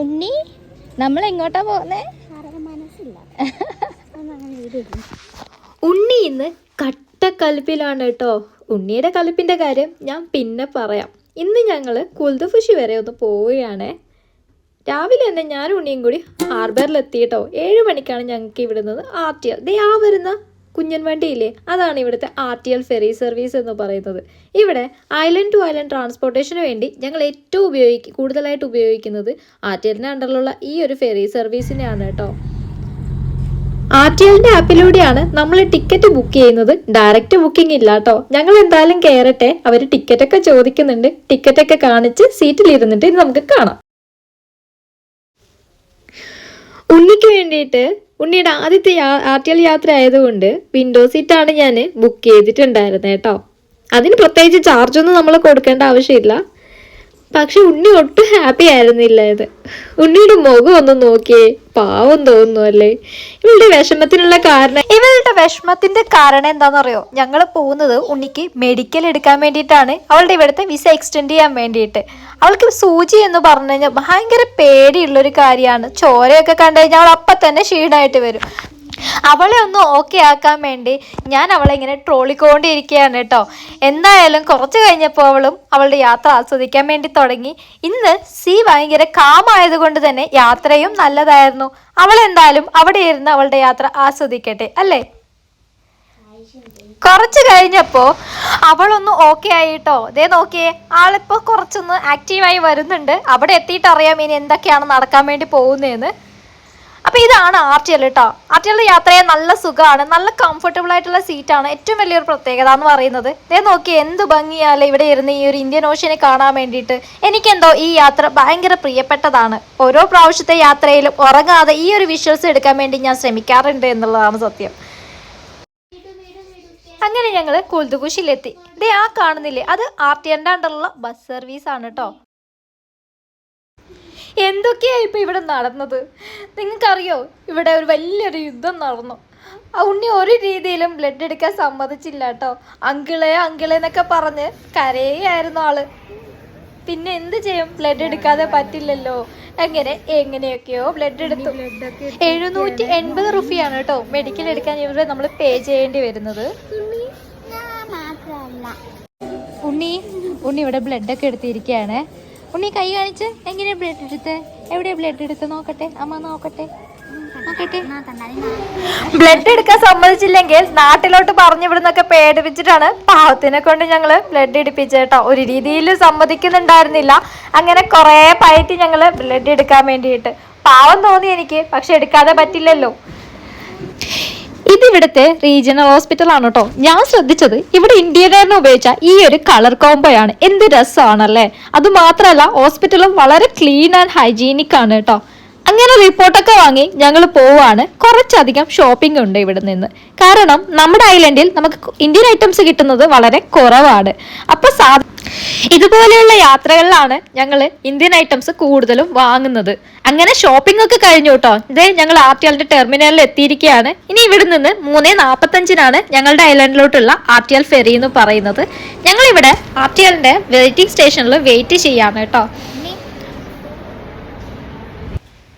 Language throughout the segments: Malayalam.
ഉണ്ണി നമ്മൾ എങ്ങോട്ടാ പോകുന്നേ മനസ്സില്ല. അങ്ങനെ വീട് ഉണ്ണി ഇന്ന് കട്ടക്കലിപ്പിലാണ് കേട്ടോ. ഉണ്ണിയുടെ കലിപ്പിന്റെ കാര്യം ഞാൻ പിന്നെ പറയാം. ഇന്ന് ഞങ്ങൾ കുൽദഫുഷി വരെ ഒന്ന് പോവുകയാണ്. രാവിലെ തന്നെ ഞാനും ഉണ്ണിയും കൂടി ഹാർബറിൽ എത്തി കേട്ടോ ഏഴ് മണിക്കാണ് ഞങ്ങൾക്ക് ഇവിടുന്നത് ആർ ടി ആർ ദേ ആ വരുന്ന കുഞ്ഞൻ വണ്ടിയില്ലേ? അതാണ് ഇവിടുത്തെ R T L ferry service എന്ന് പറയുന്നത്. ഇവിടെ ഐലൻഡ് ടു ഐലൻഡ് ട്രാൻസ്പോർട്ടേഷന് വേണ്ടി ഞങ്ങൾ ഏറ്റവും ഉപയോഗിക്ക കൂടുതലായിട്ട് ഉപയോഗിക്കുന്നത് ആർ ടി എല്ലിന്റെ അണ്ടറിലുള്ള ഈ ഒരു ഫെറി സർവീസിനെയാണ് കേട്ടോ. ആർ ടി എല്ലിന്റെ ആപ്പിലൂടെയാണ് നമ്മൾ ടിക്കറ്റ് ബുക്ക് ചെയ്യുന്നത്. ഡയറക്റ്റ് ബുക്കിംഗ് ഇല്ല കേട്ടോ. ഞങ്ങൾ എന്തായാലും കയറട്ടെ അവർ ടിക്കറ്റൊക്കെ ചോദിക്കുന്നുണ്ട്. ടിക്കറ്റൊക്കെ കാണിച്ച് സീറ്റിലിരുന്നിട്ട് ഇത് നമുക്ക് കാണാം. ഉണ്ണിക്ക് വേണ്ടിയിട്ട് ഉണ്ണിയുടെ ആദ്യത്തെ ആർ ടി എൽ യാത്ര ആയതുകൊണ്ട് വിൻഡോ സീറ്റാണ് ഞാൻ ബുക്ക് ചെയ്തിട്ടുണ്ടായിരുന്നത് കേട്ടോ. അതിന് പ്രത്യേകിച്ച് ചാർജൊന്നും നമ്മൾ കൊടുക്കേണ്ട ആവശ്യമില്ല. പക്ഷെ ഉണ്ണി ഒട്ടും ഹാപ്പി ആയിരുന്നില്ല ഇത്. ഉണ്ണിയുടെ മുഖം ഒന്ന് നോക്കിയേ പാവം തോന്നുന്നു അല്ലേ? ഇവളുടെ വിഷമത്തിനുള്ള കാരണം ഇവളുടെ വിഷമത്തിന്റെ കാരണം എന്താണെന്നറിയോ? ഞങ്ങൾ പോകുന്നത് ഉണ്ണിക്ക് മെഡിക്കൽ എടുക്കാൻ വേണ്ടിയിട്ടാണ്. അവളുടെ ഇവിടുത്തെ വിസ എക്സ്റ്റെൻഡ് ചെയ്യാൻ വേണ്ടിയിട്ട്. അവൾക്ക് സൂചി എന്ന് പറഞ്ഞു കഴിഞ്ഞാൽ ഭയങ്കര പേടിയുള്ളൊരു കാര്യമാണ്. ചോരയൊക്കെ കണ്ടു കഴിഞ്ഞാൽ അവൾ അപ്പം തന്നെ ക്ഷീണമായിട്ട് വരും. അവളെ ഒന്ന് ഓക്കെ ആക്കാൻ വേണ്ടി ഞാൻ അവളെ ഇങ്ങനെ ട്രോളിക്കൊണ്ടിരിക്കുകയാണ് കേട്ടോ. എന്തായാലും കുറച്ച് കഴിഞ്ഞപ്പോൾ അവളും അവളുടെ യാത്ര ആസ്വദിക്കാൻ വേണ്ടി തുടങ്ങി. ഇന്ന് സി ഭയങ്കര കാമായതുകൊണ്ട് തന്നെ യാത്രയും നല്ലതായിരുന്നു. അവൾ എന്തായാലും അവിടെ ഇരുന്ന് അവളുടെ യാത്ര ആസ്വദിക്കട്ടെ അല്ലേ? കുറച്ച് കഴിഞ്ഞപ്പോ അവളൊന്ന് ഓക്കെ ആയിട്ടോ ദേ നോക്കിയേ ആളിപ്പോ കുറച്ചൊന്ന് ആക്റ്റീവായി വരുന്നുണ്ട്. അവിടെ എത്തിയിട്ട് അറിയാം ഇനി എന്തൊക്കെയാണ് നടക്കാൻ വേണ്ടി പോകുന്നതെന്ന്. ഇതാണ് ആർ ടി എൽ കേട്ടോ ആർ ടി എല്ലിന്റെ യാത്രയെ നല്ല സുഖമാണ് നല്ല കംഫർട്ടബിൾ ആയിട്ടുള്ള സീറ്റാണ് ഏറ്റവും വലിയൊരു പ്രത്യേകത എന്ന് പറയുന്നത്. ഇതേ നോക്കി എന്ത് ഭംഗിയാലേ ഇവിടെ ഇരുന്ന് ഈ ഒരു ഇന്ത്യൻ ഓഷ്യനെ കാണാൻ വേണ്ടിയിട്ട് എനിക്കെന്തോ ഈ യാത്ര ഭയങ്കര പ്രിയപ്പെട്ടതാണ്. ഓരോ പ്രാവശ്യത്തെ യാത്രയിലും ഉറങ്ങാതെ ഈ ഒരു വിഷ്വൽസ് എടുക്കാൻ വേണ്ടി ഞാൻ ശ്രമിക്കാറുണ്ട് എന്നുള്ളതാണ് സത്യം. അങ്ങനെ ഞങ്ങൾ കുൽതുകുശിലെത്തി ഇതേ ആ കാണുന്നില്ലേ? അത് ആർ ടി എന്റെ ബസ് സർവീസ് ആണ് കേട്ടോ എന്തൊക്കെയാ ഇപ്പൊ ഇവിടെ നടന്നത്? നിങ്ങൾക്കറിയോ ഇവിടെ ഒരു വലിയൊരു യുദ്ധം നടന്നു. ആ ഉണ്ണി ഒരു രീതിയിലും ബ്ലഡ് എടുക്കാൻ സമ്മതിച്ചില്ല കേട്ടോ അങ്കിളെ അങ്കിളെ എന്നൊക്കെ പറഞ്ഞ് കരയായിരുന്നു ആൾ. പിന്നെ എന്ത് ചെയ്യും? ബ്ലഡ് എടുക്കാതെ പറ്റില്ലല്ലോ. എങ്ങനെ? എങ്ങനെയൊക്കെയോ ബ്ലഡ് എടുത്തു. എഴുന്നൂറ്റി എൺപത് റുപ്പിയാണ് കേട്ടോ മെഡിക്കൽ എടുക്കാൻ ഇവരെ നമ്മൾ പേ ചെയ്യേണ്ടി വരുന്നത്. ഉണ്ണി ഉണ്ണി ഇവിടെ ബ്ലഡ് ഒക്കെ എടുത്തിരിക്കുകയാണ് ഉണ്ണി കൈ കാണിച്ച് എങ്ങനെയാ ബ്ലഡ് എടുത്ത്? എവിടെയാ ബ്ലഡ് എടുത്ത്? നോക്കട്ടെ. അമ്മ നോക്കട്ടെ. ബ്ലഡ് എടുക്കാൻ സമ്മതിച്ചില്ലെങ്കിൽ നാട്ടിലോട്ട് പറഞ്ഞു ഇവിടുന്നൊക്കെ പേടിപ്പിച്ചിട്ടാണ് പാവത്തിനെ കൊണ്ട് ഞങ്ങൾ ബ്ലഡ് എടുപ്പിച്ചേട്ടോ ഒരു രീതിയിൽ സമ്മതിക്കുന്നുണ്ടായിരുന്നില്ല. അങ്ങനെ കൊറേ പയറ്റി ഞങ്ങൾ ബ്ലഡ് എടുക്കാൻ വേണ്ടിയിട്ട്. പാവം തോന്നി എനിക്ക് പക്ഷെ എടുക്കാതെ പറ്റില്ലല്ലോ. ഇതിവിടുത്തെ റീജിയണൽ ഹോസ്പിറ്റൽ ആണ് കേട്ടോ ഞാൻ ശ്രദ്ധിച്ചത് ഇവിടെ ഇന്ത്യക്കാരനെ ഉപയോഗിച്ച ഈ ഒരു കളർ കോംബോയാണ് എന്ത് രസമാണല്ലേ അത് മാത്രമല്ല ഹോസ്പിറ്റലും വളരെ ക്ലീൻ ആൻഡ് ഹൈജീനിക് ആണ് കേട്ടോ അങ്ങനെ റിപ്പോർട്ടൊക്കെ വാങ്ങി ഞങ്ങൾ പോവാണ്. കുറച്ചധികം ഷോപ്പിംഗ് ഉണ്ട് ഇവിടെ നിന്ന്. കാരണം നമ്മുടെ ഐലൻഡിൽ നമുക്ക് ഇന്ത്യൻ ഐറ്റംസ് കിട്ടുന്നത് വളരെ കുറവാണ്. അപ്പൊ സാ ഇതുപോലെയുള്ള യാത്രകളിലാണ് ഞങ്ങൾ ഇന്ത്യൻ ഐറ്റംസ് കൂടുതലും വാങ്ങുന്നത്. അങ്ങനെ ഷോപ്പിംഗ് ഒക്കെ കഴിഞ്ഞു കേട്ടോ ഇതേ ഞങ്ങൾ ആർട്ടിയാലിന്റെ ടെർമിനലിൽ എത്തിയിരിക്കുകയാണ് ഇനി ഇവിടെ നിന്ന് മൂന്ന് നാൽപ്പത്തഞ്ചിനാണ് ഞങ്ങളുടെ ഐലൻഡിലോട്ടുള്ള ആർട്ടിയാൽ ഫെറി എന്ന് പറയുന്നത്. ഞങ്ങൾ ഇവിടെ ആർട്ടിയാലിന്റെ വെയിറ്റിംഗ് സ്റ്റേഷനിൽ വെയിറ്റ് ചെയ്യാണ് കേട്ടോ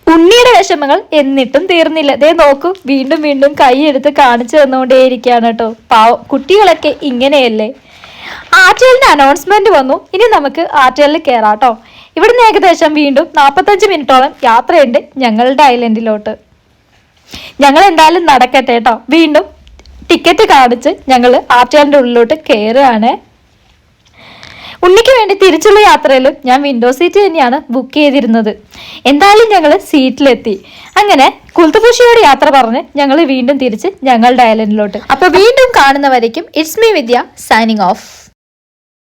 ഉണ്ണിയുടെ വിഷമങ്ങൾ എന്നിട്ടും തീർന്നില്ല. ദേ നോക്കൂ വീണ്ടും വീണ്ടും കൈ എടുത്ത് കാണിച്ചു തന്നുകൊണ്ടേയിരിക്കുകയാണ് കേട്ടോ പാവം കുട്ടികളൊക്കെ ഇങ്ങനെയല്ലേ? ആർട്ടിഎല്ലിന്റെ അനൗൺസ്മെന്റ് വന്നു. ഇനി നമുക്ക് ആർട്ടിഎല്ലിൽ കയറാം കേട്ടോ ഇവിടുന്ന് ഏകദേശം വീണ്ടും നാൽപ്പത്തഞ്ച് മിനിറ്റോളം യാത്രയുണ്ട് ഞങ്ങളുടെ ഐലൻഡിലോട്ട്. ഞങ്ങൾ എന്തായാലും നടക്കട്ടെ കേട്ടോ. വീണ്ടും ടിക്കറ്റ് കാണിച്ച് ഞങ്ങൾ ആർട്ടിഎല്ലിന്റെ ഉള്ളിലോട്ട് കയറുകയാണ് ഉണ്ണിക്ക് വേണ്ടി തിരിച്ചുള്ള യാത്രയിലും ഞാൻ വിൻഡോ സീറ്റ് തന്നെയാണ് ബുക്ക് ചെയ്തിരുന്നത്. എന്തായാലും ഞങ്ങൾ സീറ്റിലെത്തി അങ്ങനെ കുൽത്തുപൂഷിയോട് യാത്ര പറഞ്ഞ് ഞങ്ങൾ വീണ്ടും തിരിച്ച് ഞങ്ങളുടെ ഐലൻഡിലോട്ട്. അപ്പോൾ വീണ്ടും കാണുന്നവരേക്കും it's me Vidya signing off